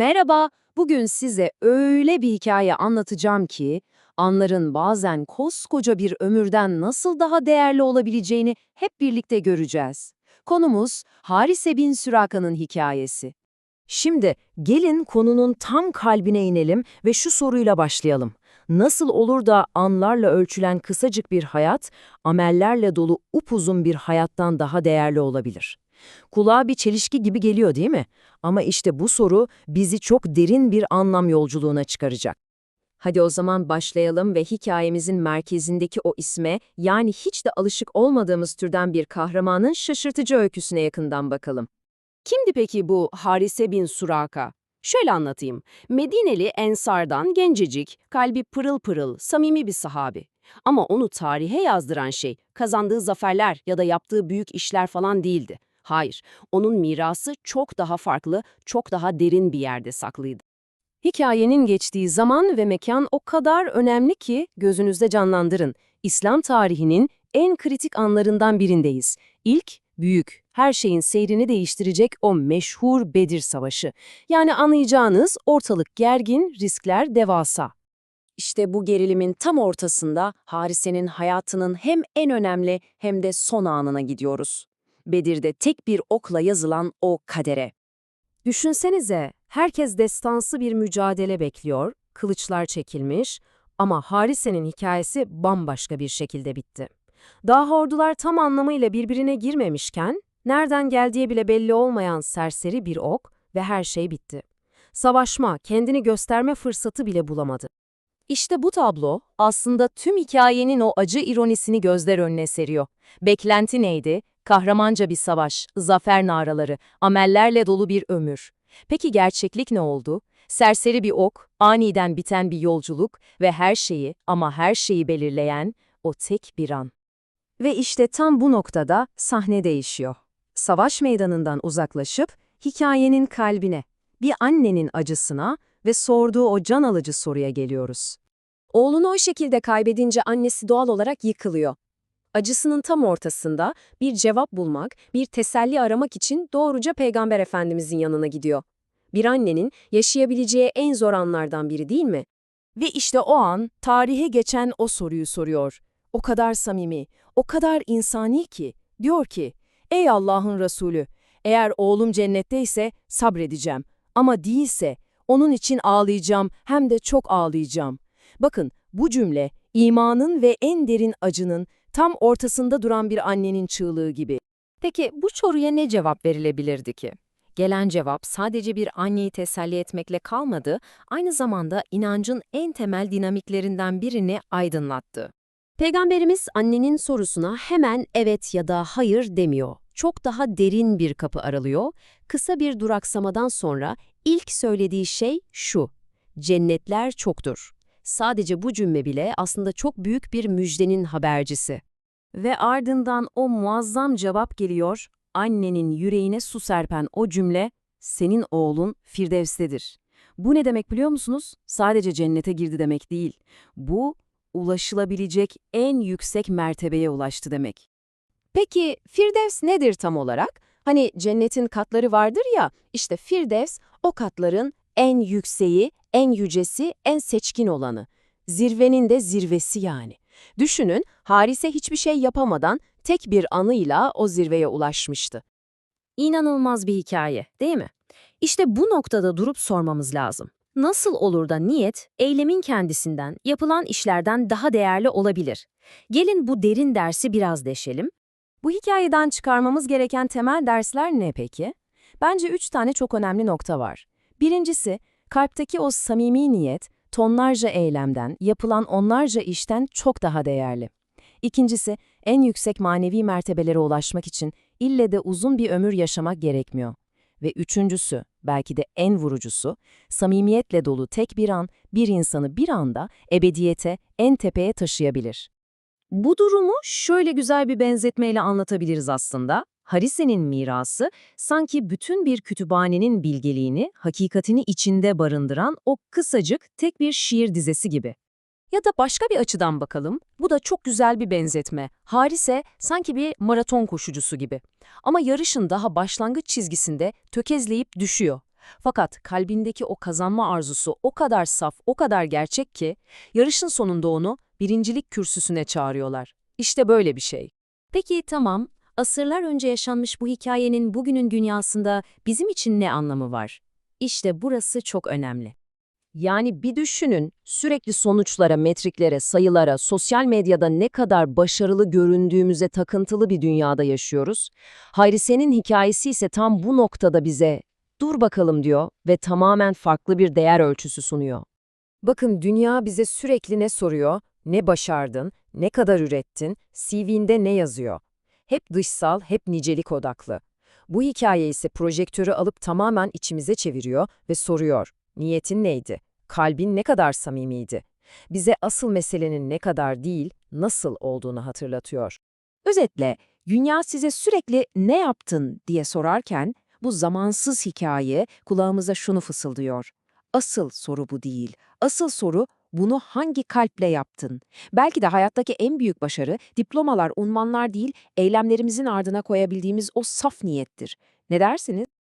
Merhaba, bugün size öyle bir hikaye anlatacağım ki, anların bazen koskoca bir ömürden nasıl daha değerli olabileceğini hep birlikte göreceğiz. Konumuz Harise bin Süraka'nın hikayesi. Şimdi gelin konunun tam kalbine inelim ve şu soruyla başlayalım. Nasıl olur da anlarla ölçülen kısacık bir hayat, amellerle dolu upuzun bir hayattan daha değerli olabilir? Kulağa bir çelişki gibi geliyor değil mi? Ama işte bu soru bizi çok derin bir anlam yolculuğuna çıkaracak. Hadi o zaman başlayalım ve hikayemizin merkezindeki o isme, yani hiç de alışık olmadığımız türden bir kahramanın şaşırtıcı öyküsüne yakından bakalım. Kimdi peki bu Harise bin Suraka? Şöyle anlatayım. Medineli Ensardan gencecik, kalbi pırıl pırıl, samimi bir sahabi. Ama onu tarihe yazdıran şey kazandığı zaferler ya da yaptığı büyük işler falan değildi. Hayır, onun mirası çok daha farklı, çok daha derin bir yerde saklıydı. Hikayenin geçtiği zaman ve mekan o kadar önemli ki gözünüzde canlandırın. İslam tarihinin en kritik anlarından birindeyiz. İlk, büyük, her şeyin seyrini değiştirecek o meşhur Bedir Savaşı. Yani anlayacağınız ortalık gergin, riskler devasa. İşte bu gerilimin tam ortasında Harise'nin hayatının hem en önemli hem de son anına gidiyoruz. Bedir'de tek bir okla yazılan o kadere. Düşünsenize, herkes destansı bir mücadele bekliyor, kılıçlar çekilmiş ama Harise'nin hikayesi bambaşka bir şekilde bitti. Daha ordular tam anlamıyla birbirine girmemişken, nereden geldiği bile belli olmayan serseri bir ok ve her şey bitti. Savaşma, kendini gösterme fırsatı bile bulamadı. İşte bu tablo aslında tüm hikayenin o acı ironisini gözler önüne seriyor. Beklenti neydi? Kahramanca bir savaş, zafer naraları, amellerle dolu bir ömür. Peki gerçeklik ne oldu? Serseri bir ok, aniden biten bir yolculuk ve her şeyi ama her şeyi belirleyen o tek bir an. Ve işte tam bu noktada sahne değişiyor. Savaş meydanından uzaklaşıp hikayenin kalbine, bir annenin acısına ve sorduğu o can alıcı soruya geliyoruz. Oğlunu o şekilde kaybedince annesi doğal olarak yıkılıyor. Acısının tam ortasında bir cevap bulmak, bir teselli aramak için doğruca Peygamber Efendimizin yanına gidiyor. Bir annenin yaşayabileceği en zor anlardan biri değil mi? Ve işte o an tarihe geçen o soruyu soruyor. O kadar samimi, o kadar insani ki, diyor ki, Ey Allah'ın Resulü, eğer oğlum cennetteyse sabredeceğim ama değilse onun için ağlayacağım hem de çok ağlayacağım. Bakın bu cümle imanın ve en derin acının tam ortasında duran bir annenin çığlığı gibi. Peki bu soruya ne cevap verilebilirdi ki? Gelen cevap sadece bir anneyi teselli etmekle kalmadı, aynı zamanda inancın en temel dinamiklerinden birini aydınlattı. Peygamberimiz annenin sorusuna hemen evet ya da hayır demiyor. Çok daha derin bir kapı aralıyor. Kısa bir duraksamadan sonra ilk söylediği şey şu. Cennetler çoktur. Sadece bu cümle bile aslında çok büyük bir müjdenin habercisi. Ve ardından o muazzam cevap geliyor, annenin yüreğine su serpen o cümle, senin oğlun Firdevs'tedir. Bu ne demek biliyor musunuz? Sadece cennete girdi demek değil. Bu, ulaşılabilecek en yüksek mertebeye ulaştı demek. Peki Firdevs nedir tam olarak? Hani cennetin katları vardır ya, işte Firdevs o katların en yükseği, en yücesi, en seçkin olanı. Zirvenin de zirvesi yani. Düşünün, Harise hiçbir şey yapamadan tek bir anıyla o zirveye ulaşmıştı. İnanılmaz bir hikaye, değil mi? İşte bu noktada durup sormamız lazım. Nasıl olur da niyet, eylemin kendisinden, yapılan işlerden daha değerli olabilir? Gelin bu derin dersi biraz deşelim. Bu hikayeden çıkarmamız gereken temel dersler ne peki? Bence üç tane çok önemli nokta var. Birincisi, kalpteki o samimi niyet, tonlarca eylemden, yapılan onlarca işten çok daha değerli. İkincisi, en yüksek manevi mertebelere ulaşmak için ille de uzun bir ömür yaşamak gerekmiyor. Ve üçüncüsü, belki de en vurucusu, samimiyetle dolu tek bir an, bir insanı bir anda ebediyete, en tepeye taşıyabilir. Bu durumu şöyle güzel bir benzetmeyle anlatabiliriz aslında. Harise'nin mirası, sanki bütün bir kütüphanenin bilgeliğini, hakikatini içinde barındıran o kısacık tek bir şiir dizesi gibi. Ya da başka bir açıdan bakalım, bu da çok güzel bir benzetme. Harise sanki bir maraton koşucusu gibi. Ama yarışın daha başlangıç çizgisinde tökezleyip düşüyor. Fakat kalbindeki o kazanma arzusu o kadar saf, o kadar gerçek ki yarışın sonunda onu birincilik kürsüsüne çağırıyorlar. İşte böyle bir şey. Peki tamam, asırlar önce yaşanmış bu hikayenin bugünün dünyasında bizim için ne anlamı var? İşte burası çok önemli. Yani bir düşünün, sürekli sonuçlara, metriklere, sayılara, sosyal medyada ne kadar başarılı göründüğümüze takıntılı bir dünyada yaşıyoruz. Hayrise'nin hikayesi ise tam bu noktada bize dur bakalım diyor ve tamamen farklı bir değer ölçüsü sunuyor. Bakın dünya bize sürekli ne soruyor, ne başardın, ne kadar ürettin, CV'nde ne yazıyor. Hep dışsal, hep nicelik odaklı. Bu hikaye ise projektörü alıp tamamen içimize çeviriyor ve soruyor. Niyetin neydi? Kalbin ne kadar samimiydi? Bize asıl meselenin ne kadar değil, nasıl olduğunu hatırlatıyor. Özetle, dünya size sürekli ne yaptın diye sorarken, bu zamansız hikaye kulağımıza şunu fısıldıyor. Asıl soru bu değil. Asıl soru bunu hangi kalple yaptın? Belki de hayattaki en büyük başarı diplomalar, unvanlar değil, eylemlerimizin ardına koyabildiğimiz o saf niyettir. Ne dersiniz?